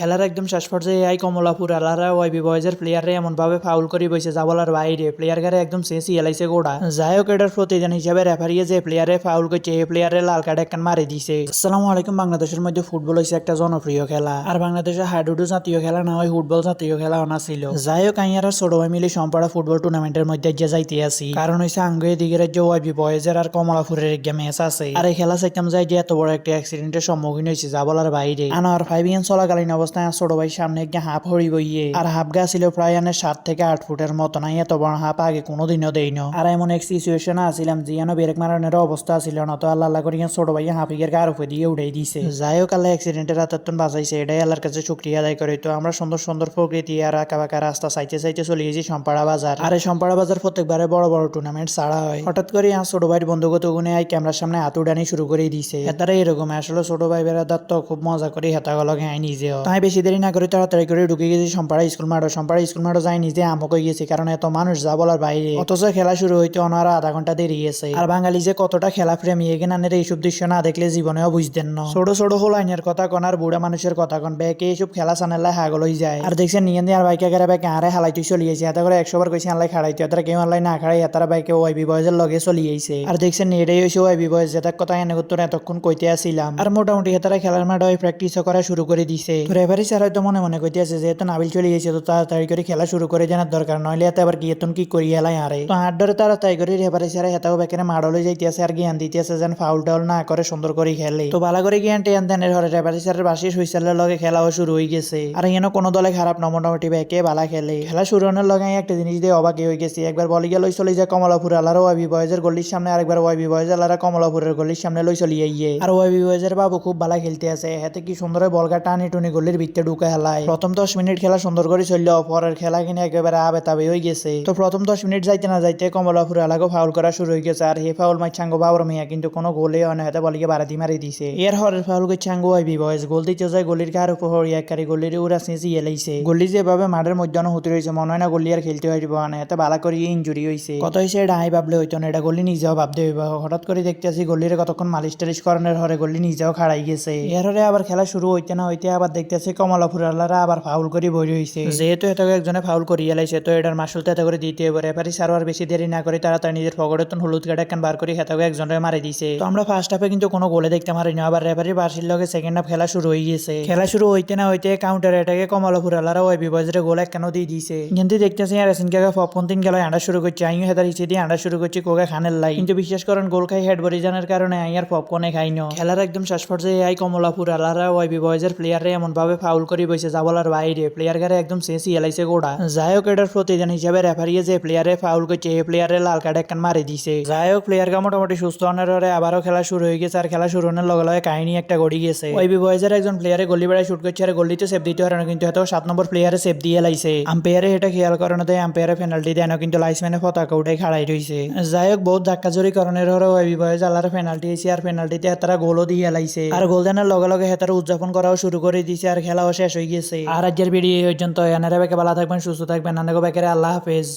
খেলার একদম শেষ পর্যায়ে এই কমলাপুর আলারা ওয়াইবি বয়েজের প্লেয়াররা এমন ভাবে ফাউল করে বসে যাবলার বাইরে। প্লেয়ার গারে একদম শেষই এলাইছে গোড়া। যাই হোক, এটার প্রতিদিন হিসাবে রেফারিয়ে যে প্লেয়ারে ফাউল করছে, এই প্লেয়ারে লাল কার্ড একখান মারি দিছে। আসসালামু আলাইকুম, বাংলাদেশের মধ্যে ফুটবল হচ্ছে একটা জনপ্রিয় খেলা। আর বাংলাদেশের হাডুডু জাতীয় খেলা না হয় ফুটবল জাতীয় খেলা অনা ছিল। যাই হোক আইয়ার ছোট ভাই মিলে সম্পাড়া ফুটবল টুর্নামেন্টের মধ্যে যে যাইতে আসি। কারণ হচ্ছে আঙ্গুয়ে দিকে রাজ্য ওয়াইবি বয়েজের আর কমলাপুরের একটা ম্যাচ আছে। আর এই খেলা চাইতাম যাই যে এত বড় একটা অ্যাক্সিডেন্টের সম্মুখীন হয়েছে যাবলার বাইরে। আনার ফাইভ ইয়ান চলাকালীন অবস্থায় ছোট ভাই সামনে একটা হাফ হরি গইয়ে আর হাফ গা ছিল প্রায় আনে সাত থেকে আট ফুটের মতো নাই এত বড় হাফ আগে কোনোদিনও দেই আর এমন এক সিচুয়েশন আসিলাম যে যেন ব্রেক মারানোর অবস্থা ছিল না, তো আল্লাহ আল্লাহ করিয়া ছোট ভাই হাফিকের গার উপরে দিয়ে উঠাই দিছে। যাই হোক আল্লাহ অ্যাক্সিডেন্টের রাতাত্তন বাঁচাইছে, এটাই আল্লাহর কাছে শুক্রিয়া আদায় করি। তো আমরা সুন্দর সুন্দর প্রকৃতি আর আঁকা বাঁকা রাস্তা চাইতে চাইতে চলে গেছি সম্পাড়া বাজার। আর এই সম্পাড়া বাজার প্রত্যেকবারে বড় বড় টুর্নামেন্ট ছাড়া হয়। হঠাৎ করে আমার ছোট ভাইয়ের বন্ধুগত গুণে এই ক্যামেরার সামনে হাত উড়ানি শুরু করে দিছে। হেতারা এরকম আসলে ছোট ভাই বেড়াদার তো খুব মজা করে হেতা গলো গাই নিজেও। তাই বেশি দেরি না করে তাড়াতাড়ি করে ঢুকে গেছি সম্পাড়া স্কুল মাঠও সম্পাড়া স্কুল মাঠও যাই নিজে আমক হয়ে গেছি কারণ এত মানুষ যা বলার বাইরে। অথচ খেলা শুরু হইতে অনারা আধা ঘণ্টা দেরি গেছে আর বাঙালি যে কতটা খেলা প্রেমী এখানে আনের এইসব দৃশ্য না দেখলে জীবনেও বুঝতেন না। ছোট ছোট হল আইনের কথা কন আর বুড়া মানুষের কথা কন ব্যাকে এইসব খেলা চানেলা হাগল হয়ে যায়। আর দেখছেন নিয়ে দিয়ে আর বাইকে গেলে ব্যাকে আরে হালাইতে চলিয়েছে এত করে একশো বার কইছে আনলাই খাড়াইতে তারা কেউ আনলাই না খাড়াই তারা বাইকে ওয়াইবি বয়েজের লগে চলিয়েছে আর দেখছেন এটাই হয়েছে ওয়াইবি বয়েজ। যেটার কথা এনে এতক্ষণ কইতে আসছিলাম আর মোটামুটি হেতারা খেলার মাঠে ওই প্র্যাকটিস করা শুরু করে দিছে। রেফারি স্যার হয়তো মনে মনে কইতে আছে যেহেতু নাবিল চলে গেছে তো তাড়াতাড়ি করে খেলা শুরু করে জানার দরকার, নইলে এত আবার গিয়ে কি করি হেলাই আরে? তো হাত ধরে তাড়াতাড়ি করে রেফারি স্যার হেতাও বেকেনে মাড়লে যাইতেছে আর জ্ঞান দিতেছে যেন ফাউল টাউল না করে সুন্দর করে খেলে। তো ভালো করে জ্ঞান টেন দেনের হরে রেফারি স্যারের বাসি সুইসারের লগে খেলাও শুরু হয়ে গেছে। আর এখানে কোনো দলে খারাপ না, মোটামুটি ব্যাকে ভালো খেলে। খেলা শুরু হওয়ার লগে একটা জিনিস দিয়ে অবাকি হয়ে গেছে। একবার বলি গেল চলে যায় কমলাপুর আলারও ওয়াবি বয়েজের গলির সামনে আরেকবার ওয়াবি বয়েজ আলারা কমলাপুরের গলির সামনে লই চলিয়ে গিয়ে আর ওয়াবি বয়েজের বাবু খুব ভালো খেলতে আছে, হাতে কি সুন্দর বলগা টানি টুনি গলির ভিতরে ঢুকে হেলায় প্রথম দশ মিনিট খেলা সুন্দর করে চলল পরের খেলা কিনে একেবারে আবে তাবে হয়ে গেছে। তো প্রথম দশ মিনিট যাইতে না যাইতে কমলাপুর এলাকা ফাউল করা শুরু হয়ে গেছে, আর হে ফাউল মাই চাঙ্গো বাবর মিয়া কিন্তু কোনো গোলে হয় বলিকে বারাতি মারি দিছে। এর হরের ফাউল করে চাঙ্গো আইবি বয়স গোল দিতে যায় গলির কার উপর হরিয়াকারি গলির উড়া সিঁচি এলাইছে গলি যেভাবে মাঠের মধ্যে হুতি রয়েছে মনে হয় না গলি আর খেলতে হইব না বালা করে ইঞ্জুরি হয়েছে কত হয়েছে এটা ভাবলে হইতো না, এটা গলি নিজেও ভাবতে হইব। হঠাৎ করে দেখতে আসি গলির কতক্ষণ মালিশ টালিশ করানোর হরে গলি নিজেও খাড়াই গেছে। এর হরে আবার খেলা শুরু হইতে না হইতে আবার দেখতে আসি কমলাপুর আল্লাহরা আবার ফাউল করে বই রয়েছে যেহেতু এটাকে একজনে ফাউল করিয়ে লাইছে তো এটার মাসুল তো এত করে দিতে হবে রেফারি সার্ভার বেশি দেরি না করে তাড়াতাড়ি নিজের পকেটে তো হলুদ কার্ড একখান বার করে হেতাকে একজনের মারি দিছে। তো আমরা ফার্স্ট হাফে কিন্তু কোনো গোলে দেখতে পারি না আবার রেফারি বার্ষির লগে সেকেন্ড হাফ খেলা শুরু হয়ে গেছে। খেলা শুরু হইতে না হইতে কাউন্টার এটাকে কমলাপুর আল্লাহরা ওই বিভাজের গোল এক কেন দিয়ে দিছে। কিন্তু দেখতেছি আর এসিন কাকা পপকর্ন তিন গেলায় আন্ডা শুরু করছে আইও হেতার হিসেবে দিয়ে আন্ডা শুরু করছি কোকা খানের লাই। কিন্তু বিশ্বাস করেন গোল খাই হেড বরিজানের কারণে আই আর পপকর্নে খাই না। খেলার একদম শেষ পর্যায়ে আই কমলাপুর আল্লাহরা ওই বিভাজের প্লেয়াররা এমন ভাবে ফাউল করে বসে যাবলার বাইরে। প্লেয়ার গারে একদম শেষই এলাইছে গোড়া। যাই হোক এটার প্রতিদিন হিসাবে রেফারিয়ে যে প্লেয়ারে ফাউল করছে, এই প্লেয়ারে লাল কার্ড একখান মারি দিছে। যাই হোক প্লেয়ারকে মোটামুটি সুস্থ হওয়ার পরে আবারও খেলা শুরু হয়ে গেছে, আর খেলা শুরু হওয়ার লগে লগে কাহিনী একটা গড়ি গেছে। ওই বয়েজের একজন প্লেয়ারে গলি বেড়ায় শুট করছে, আর গলিতে সেভ দিতে পারে না, কিন্তু এত সাত নম্বর প্লেয়ারে সেভ দিয়ে লাইছে আম্পায়ারে এটা খেয়াল করে না তাই আম্পায়ারে পেনাল্টি দেয় না, কিন্তু লাইসম্যানে পতাকা উঠে খাড়াই রয়েছে যাই হোক বহুত ধাক্কা জোরি করণের হরে ওই বয়েজ আল্লাহর পেনাল্টি হয়েছে, আর পেনাল্টিতে তারা গোলও দিয়ে লাইছে আর গোল দেওয়ার লগে লগে হেতারা উদযাপন করাও শুরু করে দিয়েছে আর খেলাও শেষ হয়ে গেছে আর রাজ্যের ভিডিও এই পর্যন্ত এনারা বেকে ভালো থাকবেন, সুস্থ থাকবেন। নানাগো বেকারে আল্লাহ হাফেজ।